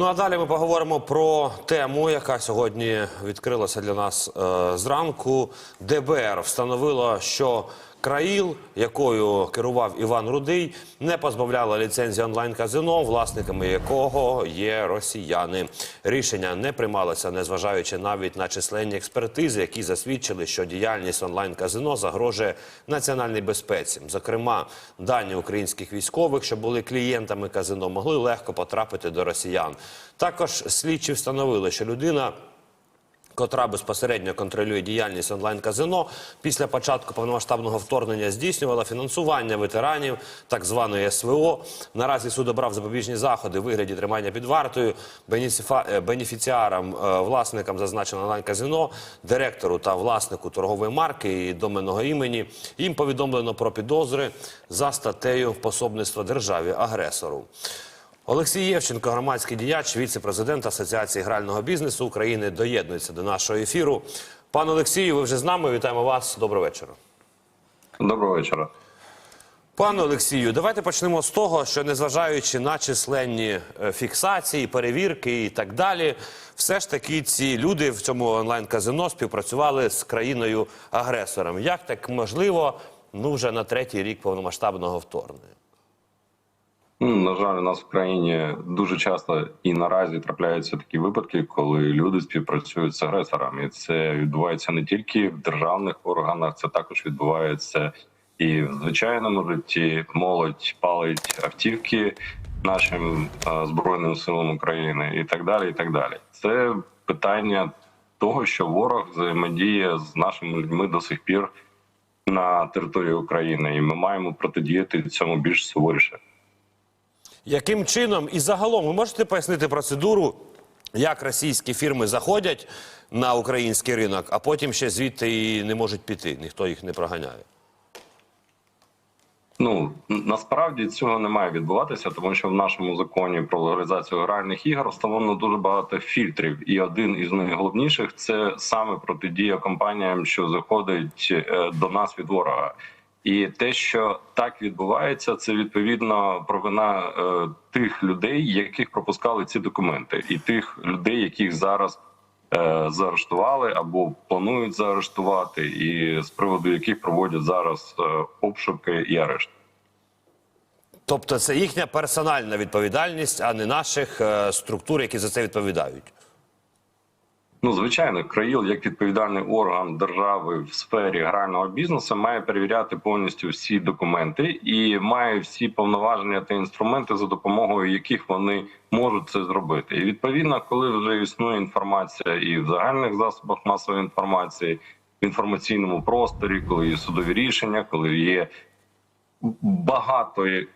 Ну а далі ми поговоримо про тему, яка сьогодні відкрилася для нас е, зранку. ДБР встановило, що країл, якою керував Іван Рудий, не позбавляла ліцензії онлайн-казино, власниками якого є росіяни. Рішення не приймалося, незважаючи навіть на численні експертизи, які засвідчили, що діяльність онлайн-казино загрожує національній безпеці. Зокрема, дані українських військових, що були клієнтами казино, могли легко потрапити до росіян. Також слідчі встановили, що людина котра безпосередньо контролює діяльність онлайн-казино, після початку повномасштабного вторгнення здійснювала фінансування ветеранів так званої СВО. Наразі суд обрав запобіжні заходи у вигляді тримання під вартою е, бенефіціарам, е, власникам зазначеного онлайн-казино, директору та власнику торгової марки і доменного імені. Їм повідомлено про підозри за статтею пособництва державі агресору. Олексій Євченко, громадський діяч, віце-президент Асоціації грального бізнесу України, доєднується до нашого ефіру. Пане Олексію, ви вже з нами. Вітаємо вас. Доброго вечора. Доброго вечора. Пане Олексію, давайте почнемо з того, що незважаючи на численні е, фіксації, перевірки і так далі, все ж таки ці люди в цьому онлайн-казино співпрацювали з країною агресором. Як так можливо? Ну вже на третій рік повномасштабного вторгнення. Ну, На жаль, у нас в країні дуже часто і наразі трапляються такі випадки, коли люди співпрацюють з агресором, і це відбувається не тільки в державних органах, це також відбувається і в звичайному житті. Молодь палить автівки нашим е, збройним силам України і так далі. І так далі. Це питання того, що ворог взаємодіє з нашими людьми до сих пір на території України, і ми маємо протидіяти цьому більш суворіше. Яким чином і загалом ви можете пояснити процедуру, як російські фірми заходять на український ринок, а потім ще звідти і не можуть піти, ніхто їх не проганяє. Ну насправді цього не має відбуватися, тому що в нашому законі про легалізацію гральних ігор встановлено дуже багато фільтрів, і один із найголовніших це саме протидія компаніям, що заходить е, до нас від ворога. І те, що так відбувається, це відповідно провина е, тих людей, яких пропускали ці документи, і тих людей, яких зараз е, заарештували або планують заарештувати, і з приводу яких проводять зараз е, обшуки і арешт. Тобто це їхня персональна відповідальність, а не наших е, структур, які за це відповідають. Ну, звичайно, країл як відповідальний орган держави в сфері грального бізнесу має перевіряти повністю всі документи і має всі повноваження та інструменти, за допомогою яких вони можуть це зробити. І відповідно, коли вже існує інформація і в загальних засобах масової інформації, в інформаційному просторі, коли є судові рішення, коли є багато е,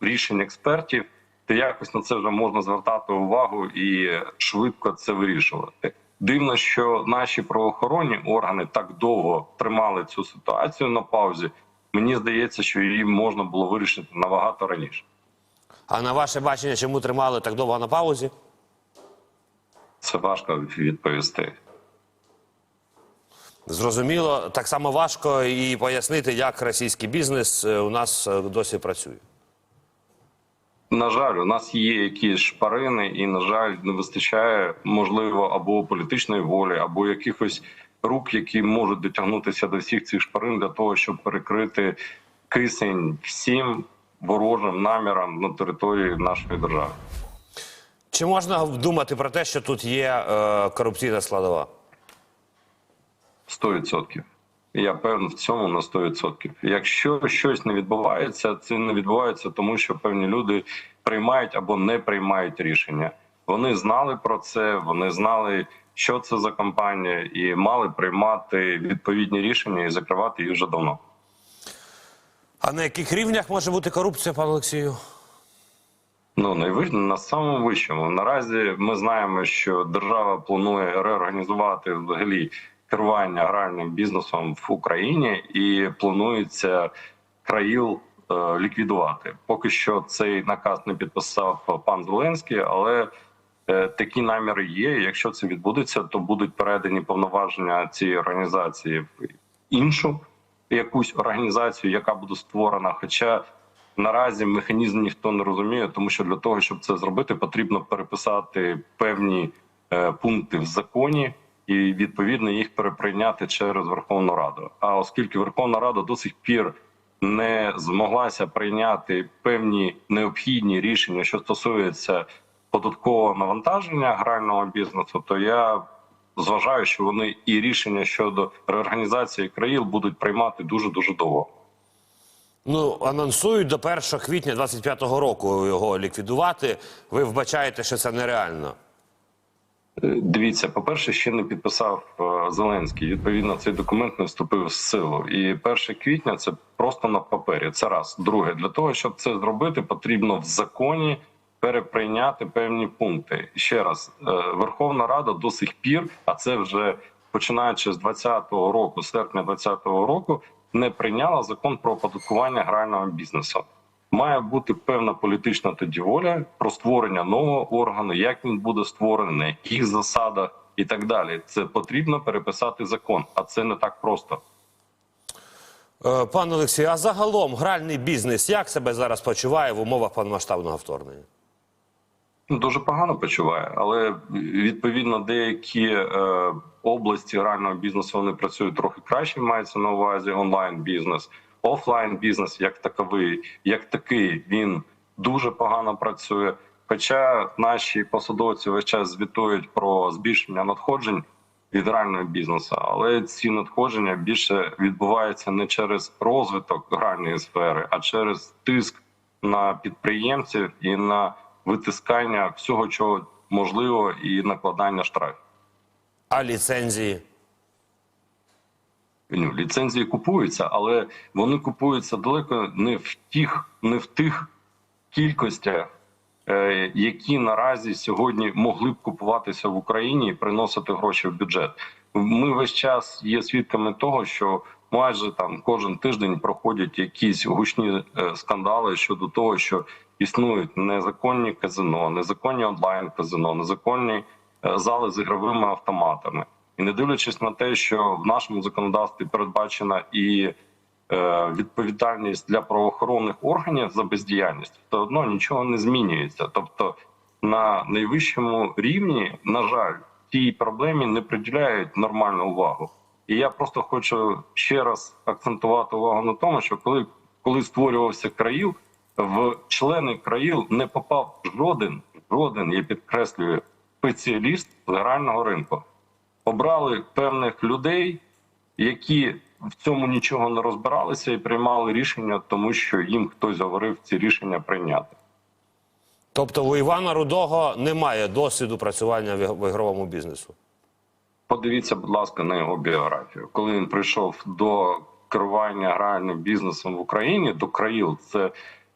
рішень експертів, то якось на це вже можна звертати увагу і швидко це вирішувати. Дивно, що наші правоохоронні органи так довго тримали цю ситуацію на паузі. Мені здається, що її можна було вирішити набагато раніше. А на ваше бачення, чому тримали так довго на паузі? Це важко відповісти. Зрозуміло, так само важко і пояснити, як російський бізнес е, у нас е, досі працює. На жаль, у нас є якісь шпарини, і на жаль, не вистачає можливо або політичної волі, або якихось рук, які можуть дотягнутися до всіх цих шпарин для того, щоб перекрити кисень всім ворожим намірам на території нашої держави. Чи можна думати про те, що тут є е, корупційна складова? 100%. Я певен в цьому на 100%. Якщо щось не відбувається, це не відбувається, тому що певні люди приймають або не приймають рішення. Вони знали про це, вони знали, що це за компанія, і мали приймати відповідні рішення і закривати їх вже давно. А на яких рівнях може бути корупція, пане Олексію? Ну найвищ на самому вищому. Наразі ми знаємо, що держава планує реорганізувати взагалі керування гральним бізнесом в Україні і планується країл е, ліквідувати. Поки що цей наказ не підписав пан Зеленський, але е, такі наміри є. Якщо це відбудеться, то будуть передані повноваження цієї організації в іншу якусь організацію, яка буде створена. Хоча Наразі механізм ніхто не розуміє, тому що для того, щоб це зробити, потрібно переписати певні е, пункти в законі і відповідно їх переприйняти через Верховну Раду. А оскільки Верховна Рада до сих пір не змоглася прийняти певні необхідні рішення, що стосуються податкового навантаження грального бізнесу, то я зважаю, що вони і рішення щодо реорганізації країл будуть приймати дуже дуже довго. Ну, анонсують до 1 квітня 25-го року його ліквідувати. Ви вбачаєте, що це нереально. Е, Дивіться, по-перше, ще не підписав е, Зеленський. Відповідно, цей документ не вступив в силу. І 1 квітня це просто на папері. Це раз. Друге, для того, щоб це зробити, потрібно в законі переприйняти певні пункти. Ще раз, е, Верховна Рада до сих пір, а це вже починаючи з 20-го року, серпня 20-го року, не прийняла закон про оподаткування грального бізнесу. Має бути певна політична тоді воля про створення нового органу, як він буде створений, на яких засадах і так далі. Це потрібно переписати закон, а це не так просто. Е, Пан Олексій, а загалом гральний бізнес як себе зараз почуває в умовах повномасштабного вторгнення? Ну, Дуже погано почуває, але відповідно деякі е, області грального бізнесу вони працюють трохи краще. Мається на увазі онлайн бізнес, офлайн бізнес, як таковий, як такий він дуже погано працює. Хоча наші посадовці весь час звітують про збільшення надходжень від грального бізнесу, але ці надходження більше відбуваються не через розвиток гральної сфери, а через тиск на підприємців і на витискання всього, чого можливо, і накладання штрафів. А ліцензії? Ну, ліцензії купуються, але вони купуються далеко не в тих, не в тих кількостях, е, які наразі сьогодні могли б купуватися в Україні і приносити гроші в бюджет. Ми весь час є свідками того, що майже там кожен тиждень проходять якісь гучні е, скандали щодо того, що існують незаконні казино, незаконні онлайн казино, незаконні е, зали з ігровими автоматами. І не дивлячись на те, що в нашому законодавстві передбачена і е, відповідальність для правоохоронних органів за бездіяльність, все одно нічого не змінюється. Тобто на найвищому рівні, на жаль, цій проблемі не приділяють нормальну увагу. І я просто хочу ще раз акцентувати увагу на тому, що коли, коли створювався країл, в члени країл не попав жоден, жоден, я підкреслюю, спеціаліст з грального ринку. Обрали певних людей, які в цьому нічого не розбиралися і приймали рішення, тому що їм хтось говорив ці рішення прийняти. Тобто у Івана Рудого немає досвіду працювання в в ігровому бізнесу. Подивіться, будь ласка, на його біографію. Коли він прийшов до керування гральним бізнесом в Україні, до країл, це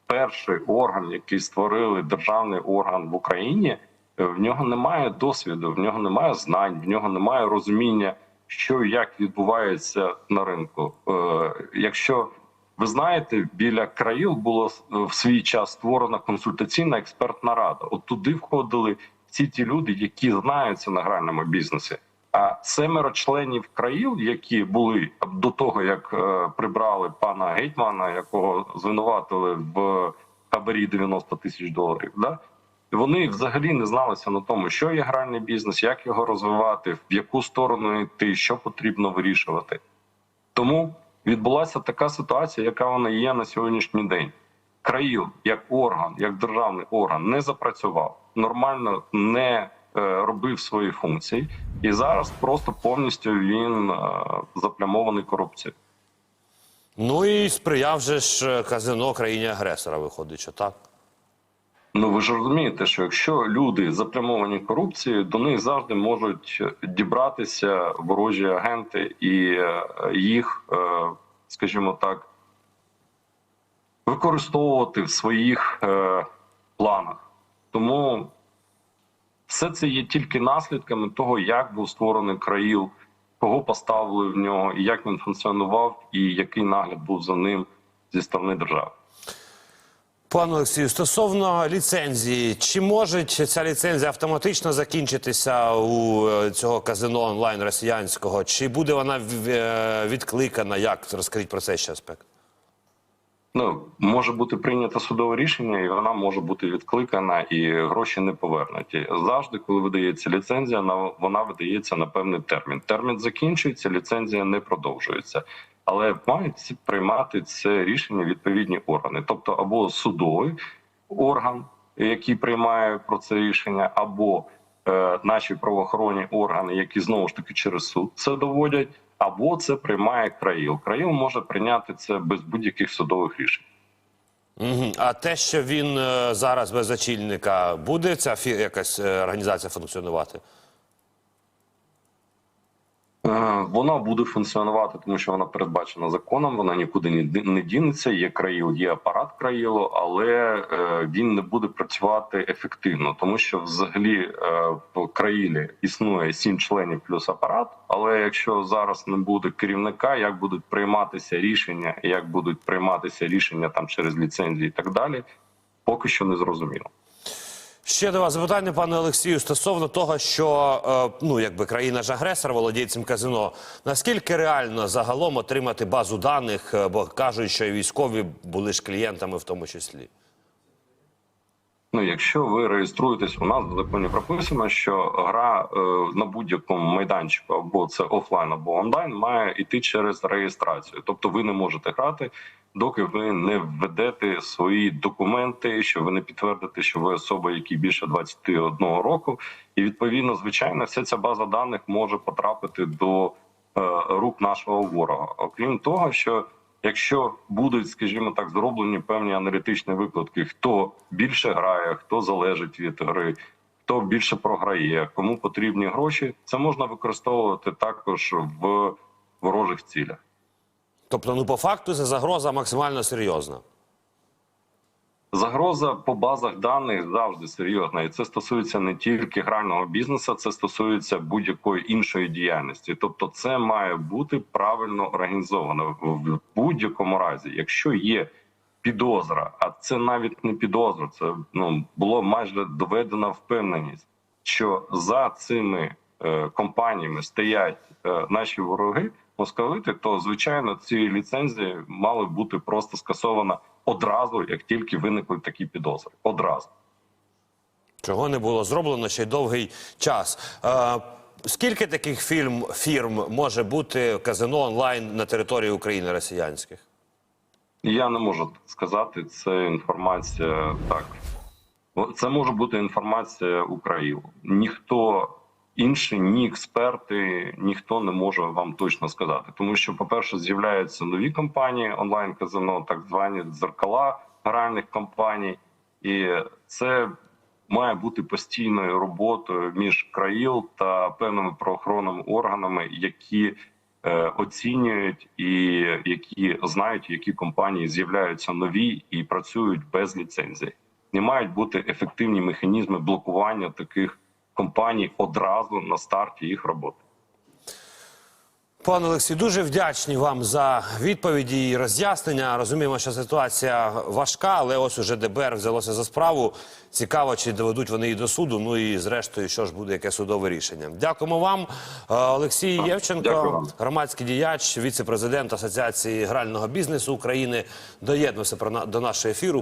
перший орган, який створили державний орган в Україні. В нього немає досвіду, в нього немає знань, в нього немає розуміння, що і як відбувається на ринку. Е, Якщо ви знаєте, біля країл було е, в свій час створена консультаційна експертна рада. От туди входили всі ті люди, які знаються на гральному бізнесі. А семеро членів країл, які були до того, як е, прибрали пана гетьмана, якого звинуватили в хабарі 90 тисяч доларів, да вони взагалі не зналися на тому, що є гральний бізнес, як його розвивати, в яку сторону йти, що потрібно вирішувати. Тому відбулася така ситуація, яка вона є на сьогоднішній день. Країл як орган, як державний орган, не запрацював, нормально не е, робив свої функції, і зараз просто повністю він е, заплямований корупцією. Ну і сприяв же ж е, казино країні агресора, виходить, що так. Ну ви ж розумієте, що якщо люди заплямовані корупцією, до них завжди можуть дібратися ворожі агенти і е, їх, е, скажімо так, використовувати в своїх е, планах. Тому все це є тільки наслідками того, як був створений країл, кого поставили в нього, і як він функціонував, і який нагляд був за ним зі сторони держави. Пане Олексію, стосовно ліцензії, чи може ця ліцензія автоматично закінчитися у е, цього казино онлайн росіянського? Чи буде вона е, відкликана? Як розкажіть про цей ще аспект? Ну може бути прийнято судове рішення, і вона може бути відкликана, і гроші не повернуті. Завжди, коли видається ліцензія, на- вона видається на певний термін. Термін закінчується, ліцензія не продовжується. Але мають приймати це рішення відповідні органи, тобто або судовий орган, який приймає про це рішення, або е, наші правоохоронні органи, які знову ж таки через суд це доводять, або це приймає країл. Країл може прийняти це без будь-яких судових рішень. А те, що він е, зараз без очільника, буде ця фі- якась е, організація функціонувати? Е, Вона буде функціонувати, тому що вона передбачена законом. Вона нікуди не дінеться. Є країл, є апарат країлу, але е, він не буде працювати ефективно, тому що взагалі е, в країлі існує сім членів плюс апарат. Але якщо зараз не буде керівника, як будуть прийматися рішення, як будуть прийматися рішення там через ліцензії і так далі, поки що не зрозуміло. Ще до вас запитання, пане Олексію, стосовно того, що е, ну якби країна ж агресор володіє цим казино. Наскільки реально загалом отримати базу даних, е, бо кажуть, що і військові були ж клієнтами в тому числі? Ну, якщо ви реєструєтесь, у нас в законі прописано, що гра е, на будь-якому майданчику, або це офлайн, або онлайн, має йти через реєстрацію. Тобто, ви не можете грати, доки ви не введете свої документи, що ви не підтвердите, що ви особа, якій більше 21 року, і відповідно, звичайно, вся ця база даних може потрапити до е, рук нашого ворога. Окрім того, що Якщо будуть, скажімо так, зроблені певні аналітичні викладки, хто більше грає, хто залежить від гри, хто більше програє, кому потрібні гроші, це можна використовувати також в ворожих цілях. Тобто, ну по факту це загроза максимально серйозна. Загроза по базах даних завжди серйозна, і це стосується не тільки грального бізнесу, це стосується будь-якої іншої діяльності. Тобто, це має бути правильно організовано в будь-якому разі. Якщо є підозра, а це навіть не підозра, це ну було майже доведена впевненість, що за цими е, компаніями стоять е, наші вороги московити, то звичайно ці ліцензії мали бути просто скасовано одразу, як тільки виникли такі підозри. Одразу. Чого не було зроблено ще й довгий час. Е, скільки таких фільм, фірм може бути казино онлайн на території України росіянських? Я не можу сказати, це інформація так. Це може бути інформація України. Ніхто інший, ні експерти, ніхто не може вам точно сказати. Тому що, по-перше, з'являються нові компанії онлайн казино, так звані дзеркала гральних компаній, і це має бути постійною роботою між країл та певними правоохоронними органами, які е, оцінюють і які знають, які компанії з'являються нові і працюють без ліцензії. Не мають бути ефективні механізми блокування таких компаній одразу на старті їх роботи. Пане Олексій, дуже вдячні вам за відповіді і роз'яснення. Розуміємо, що ситуація важка, але ось уже ДБР взялося за справу. Цікаво, чи доведуть вони її до суду. Ну і зрештою, що ж буде яке судове рішення. Дякуємо вам, Е, Олексій Євченко, вам. громадський діяч, віце-президент Асоціації грального бізнесу України. На- до нашого ефіру.